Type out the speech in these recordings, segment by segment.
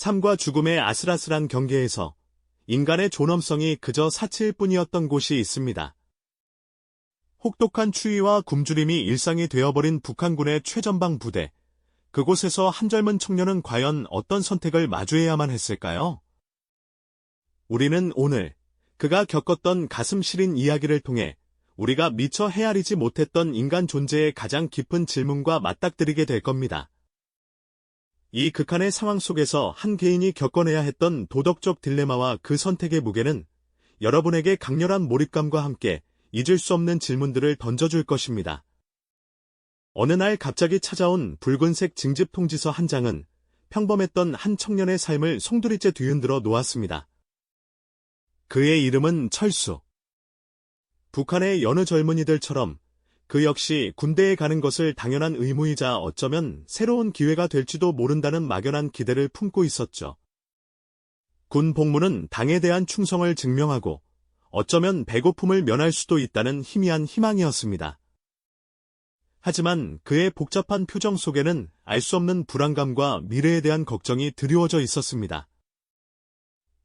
삶과 죽음의 아슬아슬한 경계에서 인간의 존엄성이 그저 사치일 뿐이었던 곳이 있습니다. 혹독한 추위와 굶주림이 일상이 되어버린 북한군의 최전방 부대. 그곳에서 한 젊은 청년은 과연 어떤 선택을 마주해야만 했을까요? 우리는 오늘 그가 겪었던 가슴 시린 이야기를 통해 우리가 미처 헤아리지 못했던 인간 존재의 가장 깊은 질문과 맞닥뜨리게 될 겁니다. 이 극한의 상황 속에서 한 개인이 겪어내야 했던 도덕적 딜레마와 그 선택의 무게는 여러분에게 강렬한 몰입감과 함께 잊을 수 없는 질문들을 던져줄 것입니다. 어느 날 갑자기 찾아온 붉은색 징집 통지서 한 장은 평범했던 한 청년의 삶을 송두리째 뒤흔들어 놓았습니다. 그의 이름은 철수. 북한의 여느 젊은이들처럼 그 역시 군대에 가는 것을 당연한 의무이자 어쩌면 새로운 기회가 될지도 모른다는 막연한 기대를 품고 있었죠. 군 복무는 당에 대한 충성을 증명하고 어쩌면 배고픔을 면할 수도 있다는 희미한 희망이었습니다. 하지만 그의 복잡한 표정 속에는 알 수 없는 불안감과 미래에 대한 걱정이 드리워져 있었습니다.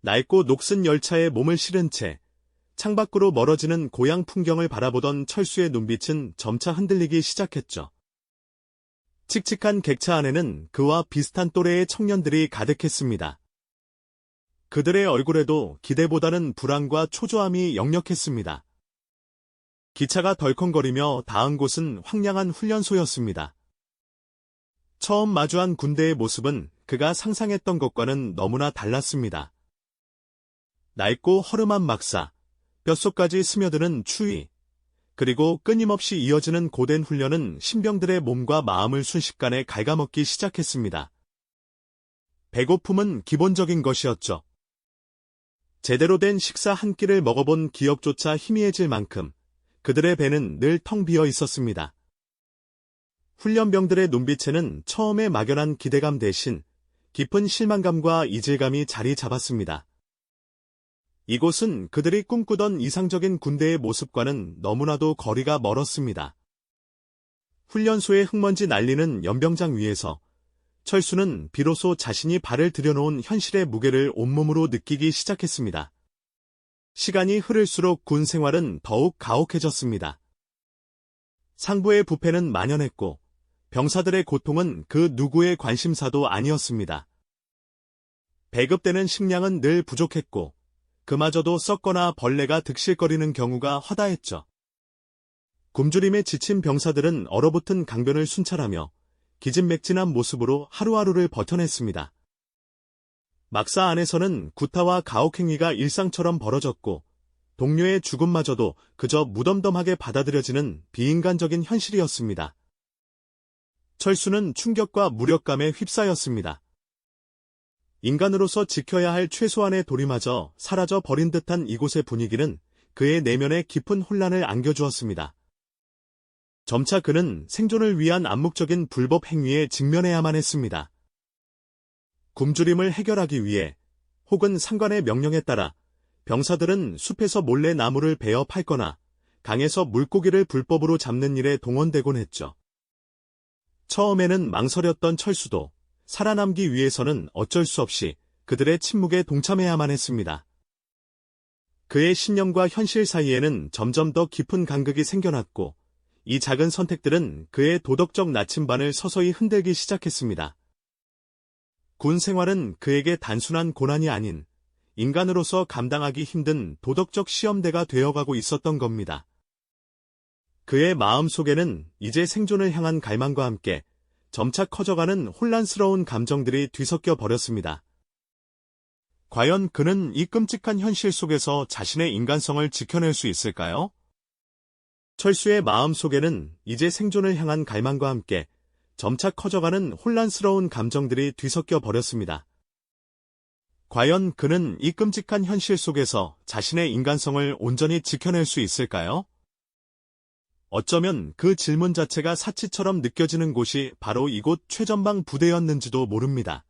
낡고 녹슨 열차에 몸을 실은 채 창밖으로 멀어지는 고향 풍경을 바라보던 철수의 눈빛은 점차 흔들리기 시작했죠. 칙칙한 객차 안에는 그와 비슷한 또래의 청년들이 가득했습니다. 그들의 얼굴에도 기대보다는 불안과 초조함이 역력했습니다. 기차가 덜컹거리며 닿은 곳은 황량한 훈련소였습니다. 처음 마주한 군대의 모습은 그가 상상했던 것과는 너무나 달랐습니다. 낡고 허름한 막사, 뼛속까지 스며드는 추위, 그리고 끊임없이 이어지는 고된 훈련은 신병들의 몸과 마음을 순식간에 갉아먹기 시작했습니다. 배고픔은 기본적인 것이었죠. 제대로 된 식사 한 끼를 먹어본 기억조차 희미해질 만큼 그들의 배는 늘 텅 비어 있었습니다. 훈련병들의 눈빛에는 처음에 막연한 기대감 대신 깊은 실망감과 이질감이 자리 잡았습니다. 이곳은 그들이 꿈꾸던 이상적인 군대의 모습과는 너무나도 거리가 멀었습니다. 훈련소의 흙먼지 날리는 연병장 위에서 철수는 비로소 자신이 발을 들여놓은 현실의 무게를 온몸으로 느끼기 시작했습니다. 시간이 흐를수록 군 생활은 더욱 가혹해졌습니다. 상부의 부패는 만연했고 병사들의 고통은 그 누구의 관심사도 아니었습니다. 배급되는 식량은 늘 부족했고 그마저도 썩거나 벌레가 득실거리는 경우가 허다했죠. 굶주림에 지친 병사들은 얼어붙은 강변을 순찰하며 기진맥진한 모습으로 하루하루를 버텨냈습니다. 막사 안에서는 구타와 가혹행위가 일상처럼 벌어졌고 동료의 죽음마저도 그저 무덤덤하게 받아들여지는 비인간적인 현실이었습니다. 철수는 충격과 무력감에 휩싸였습니다. 인간으로서 지켜야 할 최소한의 도리마저 사라져 버린 듯한 이곳의 분위기는 그의 내면에 깊은 혼란을 안겨주었습니다. 점차 그는 생존을 위한 암묵적인 불법 행위에 직면해야만 했습니다. 굶주림을 해결하기 위해 혹은 상관의 명령에 따라 병사들은 숲에서 몰래 나무를 베어 팔거나 강에서 물고기를 불법으로 잡는 일에 동원되곤 했죠. 처음에는 망설였던 철수도 살아남기 위해서는 어쩔 수 없이 그들의 침묵에 동참해야만 했습니다. 그의 신념과 현실 사이에는 점점 더 깊은 간극이 생겨났고 이 작은 선택들은 그의 도덕적 나침반을 서서히 흔들기 시작했습니다. 군 생활은 그에게 단순한 고난이 아닌 인간으로서 감당하기 힘든 도덕적 시험대가 되어가고 있었던 겁니다. 그의 마음 속에는 이제 생존을 향한 갈망과 함께 점차 커져가는 혼란스러운 감정들이 뒤섞여 버렸습니다. 과연 그는 이 끔찍한 현실 속에서 자신의 인간성을 지켜낼 수 있을까요? 철수의 마음 속에는 이제 생존을 향한 갈망과 함께 점차 커져가는 혼란스러운 감정들이 뒤섞여 버렸습니다. 과연 그는 이 끔찍한 현실 속에서 자신의 인간성을 온전히 지켜낼 수 있을까요? 어쩌면 그 질문 자체가 사치처럼 느껴지는 곳이 바로 이곳 최전방 부대였는지도 모릅니다.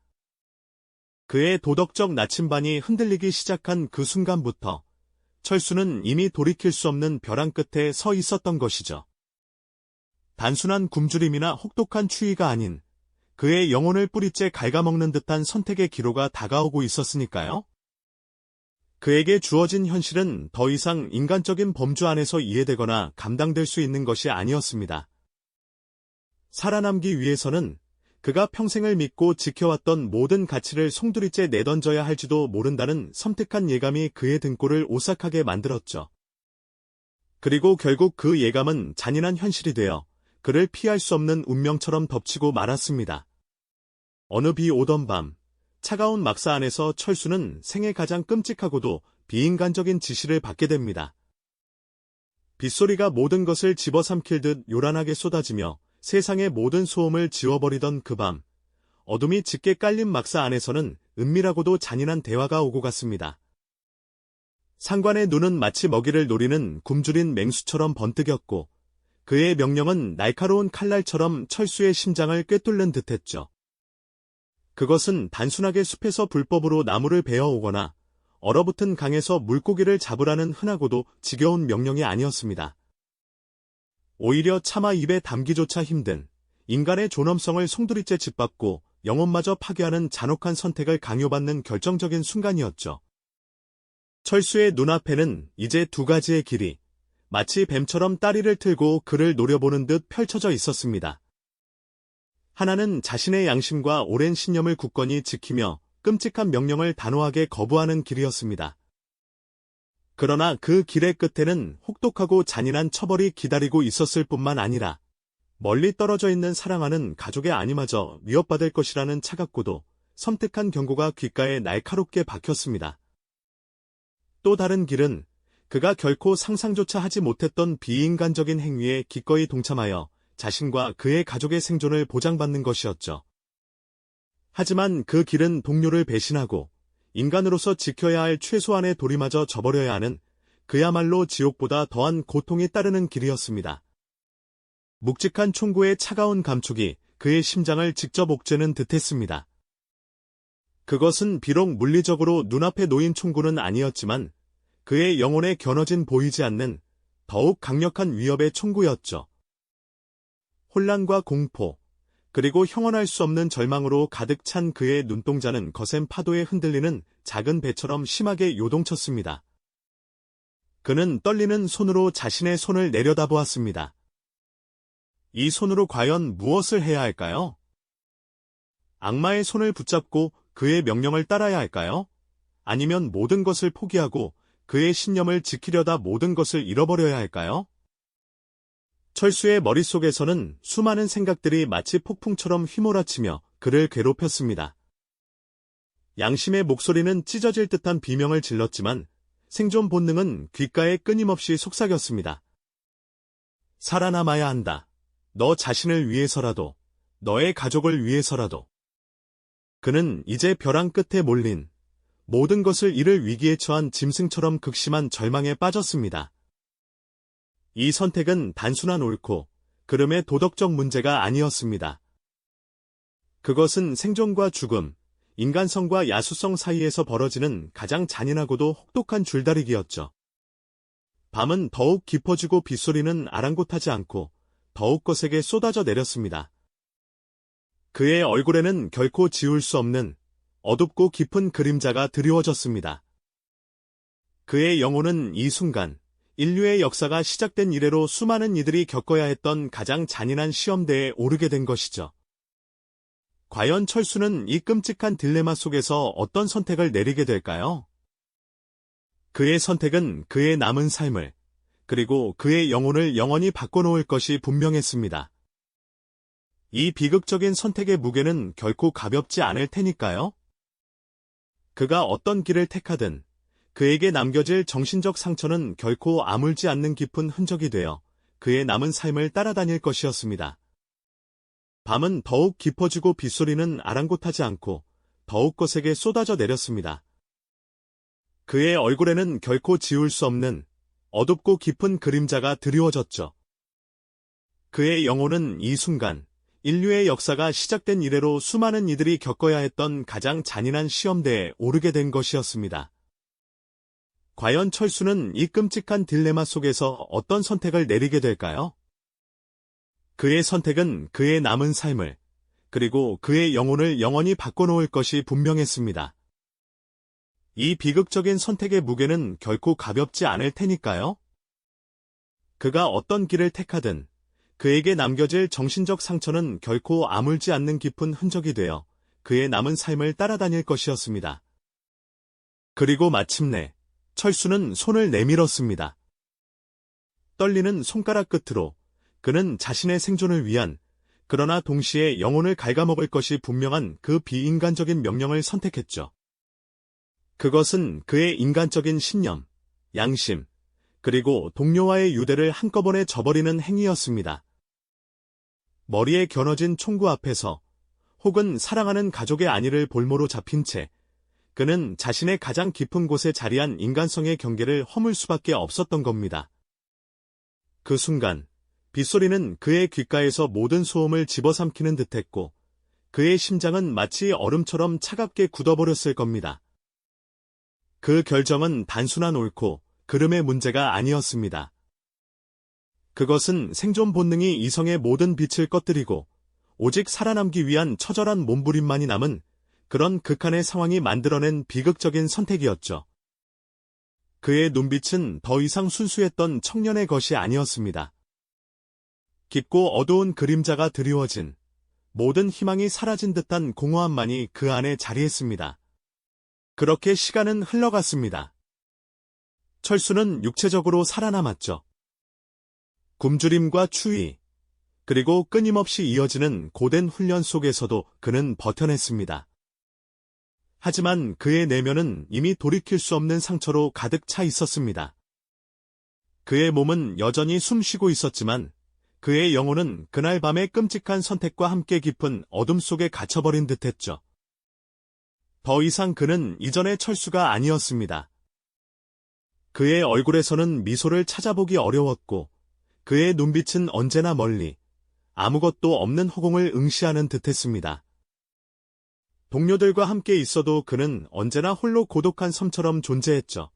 그의 도덕적 나침반이 흔들리기 시작한 그 순간부터 철수는 이미 돌이킬 수 없는 벼랑 끝에 서 있었던 것이죠. 단순한 굶주림이나 혹독한 추위가 아닌 그의 영혼을 뿌리째 갉아먹는 듯한 선택의 기로가 다가오고 있었으니까요. 그에게 주어진 현실은 더 이상 인간적인 범주 안에서 이해되거나 감당될 수 있는 것이 아니었습니다. 살아남기 위해서는 그가 평생을 믿고 지켜왔던 모든 가치를 송두리째 내던져야 할지도 모른다는 섬뜩한 예감이 그의 등골을 오싹하게 만들었죠. 그리고 결국 그 예감은 잔인한 현실이 되어 그를 피할 수 없는 운명처럼 덮치고 말았습니다. 어느 비 오던 밤, 차가운 막사 안에서 철수는 생애 가장 끔찍하고도 비인간적인 지시를 받게 됩니다. 빗소리가 모든 것을 집어삼킬 듯 요란하게 쏟아지며 세상의 모든 소음을 지워버리던 그 밤, 어둠이 짙게 깔린 막사 안에서는 은밀하고도 잔인한 대화가 오고 갔습니다. 상관의 눈은 마치 먹이를 노리는 굶주린 맹수처럼 번뜩였고, 그의 명령은 날카로운 칼날처럼 철수의 심장을 꿰뚫는 듯했죠. 그것은 단순하게 숲에서 불법으로 나무를 베어오거나 얼어붙은 강에서 물고기를 잡으라는 흔하고도 지겨운 명령이 아니었습니다. 오히려 차마 입에 담기조차 힘든 인간의 존엄성을 송두리째 짓밟고 영혼마저 파괴하는 잔혹한 선택을 강요받는 결정적인 순간이었죠. 철수의 눈앞에는 이제 두 가지의 길이 마치 뱀처럼 다리를 틀고 그를 노려보는 듯 펼쳐져 있었습니다. 하나는 자신의 양심과 오랜 신념을 굳건히 지키며 끔찍한 명령을 단호하게 거부하는 길이었습니다. 그러나 그 길의 끝에는 혹독하고 잔인한 처벌이 기다리고 있었을 뿐만 아니라 멀리 떨어져 있는 사랑하는 가족의 아니마저 위협받을 것이라는 차갑고도 섬뜩한 경고가 귓가에 날카롭게 박혔습니다. 또 다른 길은 그가 결코 상상조차 하지 못했던 비인간적인 행위에 기꺼이 동참하여 자신과 그의 가족의 생존을 보장받는 것이었죠. 하지만 그 길은 동료를 배신하고 인간으로서 지켜야 할 최소한의 도리마저 저버려야 하는 그야말로 지옥보다 더한 고통이 따르는 길이었습니다. 묵직한 총구의 차가운 감촉이 그의 심장을 직접 옥죄는 듯했습니다. 그것은 비록 물리적으로 눈앞에 놓인 총구는 아니었지만 그의 영혼에 겨눠진 보이지 않는 더욱 강력한 위협의 총구였죠. 혼란과 공포, 그리고 형언할 수 없는 절망으로 가득 찬 그의 눈동자는 거센 파도에 흔들리는 작은 배처럼 심하게 요동쳤습니다. 그는 떨리는 손으로 자신의 손을 내려다보았습니다. 이 손으로 과연 무엇을 해야 할까요? 악마의 손을 붙잡고 그의 명령을 따라야 할까요? 아니면 모든 것을 포기하고 그의 신념을 지키려다 모든 것을 잃어버려야 할까요? 철수의 머릿속에서는 수많은 생각들이 마치 폭풍처럼 휘몰아치며 그를 괴롭혔습니다. 양심의 목소리는 찢어질 듯한 비명을 질렀지만 생존 본능은 귓가에 끊임없이 속삭였습니다. 살아남아야 한다. 너 자신을 위해서라도, 너의 가족을 위해서라도. 그는 이제 벼랑 끝에 몰린 모든 것을 잃을 위기에 처한 짐승처럼 극심한 절망에 빠졌습니다. 이 선택은 단순한 옳고 그름의 도덕적 문제가 아니었습니다. 그것은 생존과 죽음, 인간성과 야수성 사이에서 벌어지는 가장 잔인하고도 혹독한 줄다리기였죠. 밤은 더욱 깊어지고 빗소리는 아랑곳하지 않고 더욱 거세게 쏟아져 내렸습니다. 그의 얼굴에는 결코 지울 수 없는 어둡고 깊은 그림자가 드리워졌습니다. 그의 영혼은 이 순간 인류의 역사가 시작된 이래로 수많은 이들이 겪어야 했던 가장 잔인한 시험대에 오르게 된 것이죠. 과연 철수는 이 끔찍한 딜레마 속에서 어떤 선택을 내리게 될까요? 그의 선택은 그의 남은 삶을, 그리고 그의 영혼을 영원히 바꿔놓을 것이 분명했습니다. 이 비극적인 선택의 무게는 결코 가볍지 않을 테니까요. 그가 어떤 길을 택하든 그에게 남겨질 정신적 상처는 결코 아물지 않는 깊은 흔적이 되어 그의 남은 삶을 따라다닐 것이었습니다. 밤은 더욱 깊어지고 빗소리는 아랑곳하지 않고 더욱 거세게 쏟아져 내렸습니다. 그의 얼굴에는 결코 지울 수 없는 어둡고 깊은 그림자가 드리워졌죠. 그의 영혼은 이 순간 인류의 역사가 시작된 이래로 수많은 이들이 겪어야 했던 가장 잔인한 시험대에 오르게 된 것이었습니다. 과연 철수는 이 끔찍한 딜레마 속에서 어떤 선택을 내리게 될까요? 그의 선택은 그의 남은 삶을, 그리고 그의 영혼을 영원히 바꿔놓을 것이 분명했습니다. 이 비극적인 선택의 무게는 결코 가볍지 않을 테니까요. 그가 어떤 길을 택하든 그에게 남겨질 정신적 상처는 결코 아물지 않는 깊은 흔적이 되어 그의 남은 삶을 따라다닐 것이었습니다. 그리고 마침내 철수는 손을 내밀었습니다. 떨리는 손가락 끝으로 그는 자신의 생존을 위한 그러나 동시에 영혼을 갉아먹을 것이 분명한 그 비인간적인 명령을 선택했죠. 그것은 그의 인간적인 신념, 양심, 그리고 동료와의 유대를 한꺼번에 저버리는 행위였습니다. 머리에 겨눠진 총구 앞에서 혹은 사랑하는 가족의 안위를 볼모로 잡힌 채 그는 자신의 가장 깊은 곳에 자리한 인간성의 경계를 허물 수밖에 없었던 겁니다. 그 순간 빗소리는 그의 귓가에서 모든 소음을 집어삼키는 듯했고 그의 심장은 마치 얼음처럼 차갑게 굳어버렸을 겁니다. 그 결정은 단순한 옳고 그름의 문제가 아니었습니다. 그것은 생존 본능이 이성의 모든 빛을 꺼뜨리고 오직 살아남기 위한 처절한 몸부림만이 남은 그런 극한의 상황이 만들어낸 비극적인 선택이었죠. 그의 눈빛은 더 이상 순수했던 청년의 것이 아니었습니다. 깊고 어두운 그림자가 드리워진 모든 희망이 사라진 듯한 공허함만이 그 안에 자리했습니다. 그렇게 시간은 흘러갔습니다. 철수는 육체적으로 살아남았죠. 굶주림과 추위, 그리고 끊임없이 이어지는 고된 훈련 속에서도 그는 버텨냈습니다. 하지만 그의 내면은 이미 돌이킬 수 없는 상처로 가득 차 있었습니다. 그의 몸은 여전히 숨쉬고 있었지만 그의 영혼은 그날 밤의 끔찍한 선택과 함께 깊은 어둠 속에 갇혀버린 듯했죠. 더 이상 그는 이전의 철수가 아니었습니다. 그의 얼굴에서는 미소를 찾아보기 어려웠고 그의 눈빛은 언제나 멀리 아무것도 없는 허공을 응시하는 듯했습니다. 동료들과 함께 있어도 그는 언제나 홀로 고독한 섬처럼 존재했죠.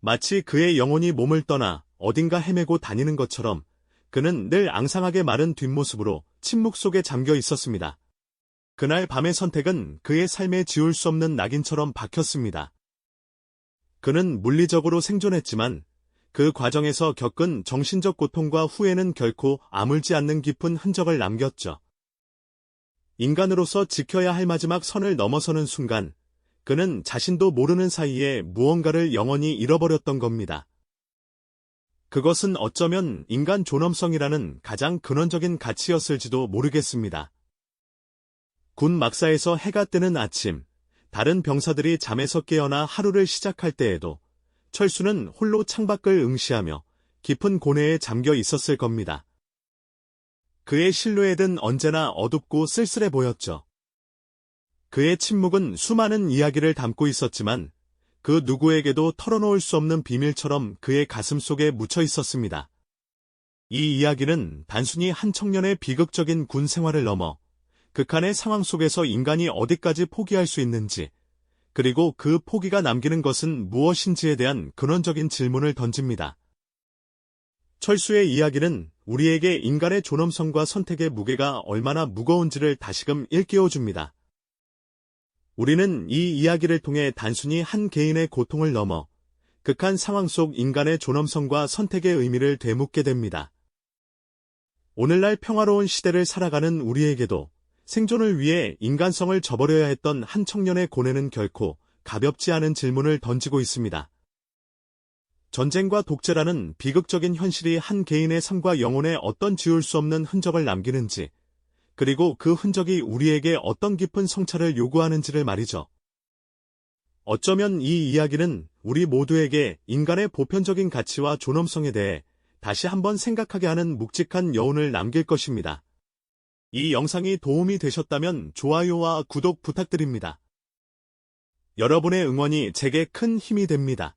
마치 그의 영혼이 몸을 떠나 어딘가 헤매고 다니는 것처럼 그는 늘 앙상하게 마른 뒷모습으로 침묵 속에 잠겨 있었습니다. 그날 밤의 선택은 그의 삶에 지울 수 없는 낙인처럼 박혔습니다. 그는 물리적으로 생존했지만 그 과정에서 겪은 정신적 고통과 후회는 결코 아물지 않는 깊은 흔적을 남겼죠. 인간으로서 지켜야 할 마지막 선을 넘어서는 순간 그는 자신도 모르는 사이에 무언가를 영원히 잃어버렸던 겁니다. 그것은 어쩌면 인간 존엄성이라는 가장 근원적인 가치였을지도 모르겠습니다. 군 막사에서 해가 뜨는 아침, 다른 병사들이 잠에서 깨어나 하루를 시작할 때에도 철수는 홀로 창밖을 응시하며 깊은 고뇌에 잠겨 있었을 겁니다. 그의 실루엣은 언제나 어둡고 쓸쓸해 보였죠. 그의 침묵은 수많은 이야기를 담고 있었지만 그 누구에게도 털어놓을 수 없는 비밀처럼 그의 가슴 속에 묻혀 있었습니다. 이 이야기는 단순히 한 청년의 비극적인 군 생활을 넘어 극한의 상황 속에서 인간이 어디까지 포기할 수 있는지, 그리고 그 포기가 남기는 것은 무엇인지에 대한 근원적인 질문을 던집니다. 철수의 이야기는 우리에게 인간의 존엄성과 선택의 무게가 얼마나 무거운지를 다시금 일깨워줍니다. 우리는 이 이야기를 통해 단순히 한 개인의 고통을 넘어 극한 상황 속 인간의 존엄성과 선택의 의미를 되묻게 됩니다. 오늘날 평화로운 시대를 살아가는 우리에게도 생존을 위해 인간성을 저버려야 했던 한 청년의 고뇌는 결코 가볍지 않은 질문을 던지고 있습니다. 전쟁과 독재라는 비극적인 현실이 한 개인의 삶과 영혼에 어떤 지울 수 없는 흔적을 남기는지, 그리고 그 흔적이 우리에게 어떤 깊은 성찰을 요구하는지를 말이죠. 어쩌면 이 이야기는 우리 모두에게 인간의 보편적인 가치와 존엄성에 대해 다시 한번 생각하게 하는 묵직한 여운을 남길 것입니다. 이 영상이 도움이 되셨다면 좋아요와 구독 부탁드립니다. 여러분의 응원이 제게 큰 힘이 됩니다.